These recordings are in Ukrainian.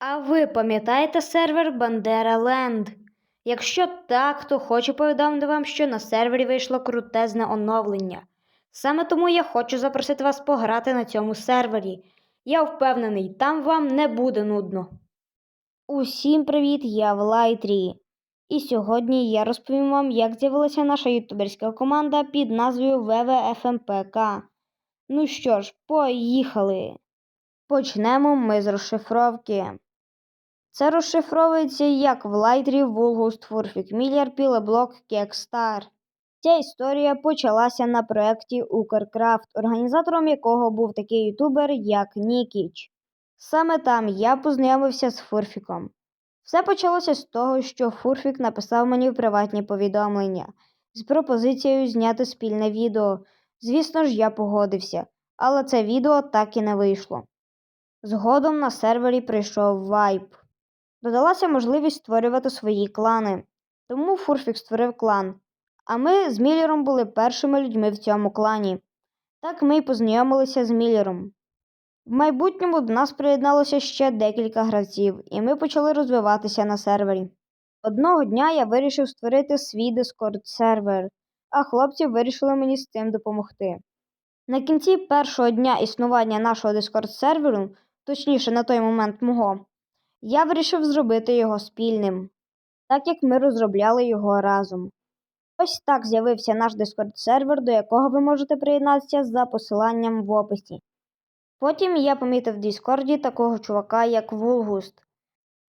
А ви пам'ятаєте сервер Бандера Ленд? Якщо так, то хочу повідомити вам, що на сервері вийшло крутезне оновлення. Саме тому я хочу запросити вас пограти на цьому сервері. Я впевнений, там вам не буде нудно. Усім привіт, я в Лайтрі. І сьогодні я розповім вам, як з'явилася наша ютуберська команда під назвою ВВФМПК. Ну що ж, поїхали. Почнемо ми з розшифровки. Це розшифровується як в Лайтрі, Вулгуст, Фурфік, Міллер, Пілеблок, Кекстар. Ця історія почалася на проєкті Укркрафт, організатором якого був такий ютубер, як Нікіч. Саме там я познайомився з Фурфіком. Все почалося з того, що Фурфік написав мені в приватні повідомлення з пропозицією зняти спільне відео. Звісно ж, я погодився, але це відео так і не вийшло. Згодом на сервері прийшов вайп. Додалася можливість створювати свої клани. Тому Фурфік створив клан. А ми з Міллером були першими людьми в цьому клані. Так ми й познайомилися з Міллером. В майбутньому до нас приєдналося ще декілька гравців, і ми почали розвиватися на сервері. Одного дня я вирішив створити свій Discord сервер, а хлопці вирішили мені з цим допомогти. На кінці першого дня існування нашого Discord серверу, точніше на той момент мого, я вирішив зробити його спільним, так як ми розробляли його разом. Ось так з'явився наш Discord сервер, до якого ви можете приєднатися за посиланням в описі. Потім я помітив в Діскорді такого чувака, як Вулгуст.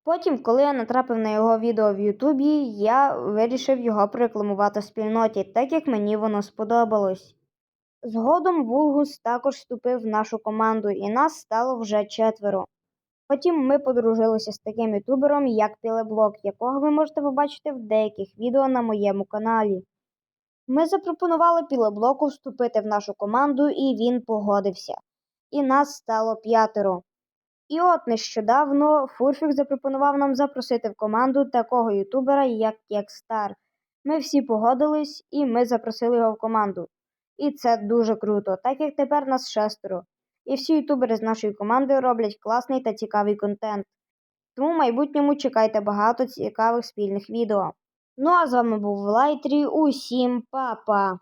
Потім, коли я натрапив на його відео в Ютубі, я вирішив його прорекламувати в спільноті, так як мені воно сподобалось. Згодом Вулгус також вступив в нашу команду, і нас стало вже четверо. Потім ми подружилися з таким ютубером, як Пілеблок, якого ви можете побачити в деяких відео на моєму каналі. Ми запропонували Пілеблоку вступити в нашу команду, і він погодився. І нас стало п'ятеро. І от нещодавно Фурфік запропонував нам запросити в команду такого ютубера, як Кекстар. Ми всі погодились, і ми запросили його в команду. І це дуже круто, так як тепер нас шестеро. І всі ютубери з нашої команди роблять класний та цікавий контент. Тому в майбутньому чекайте багато цікавих спільних відео. Ну а з вами був Лайтрі. Усім па-па!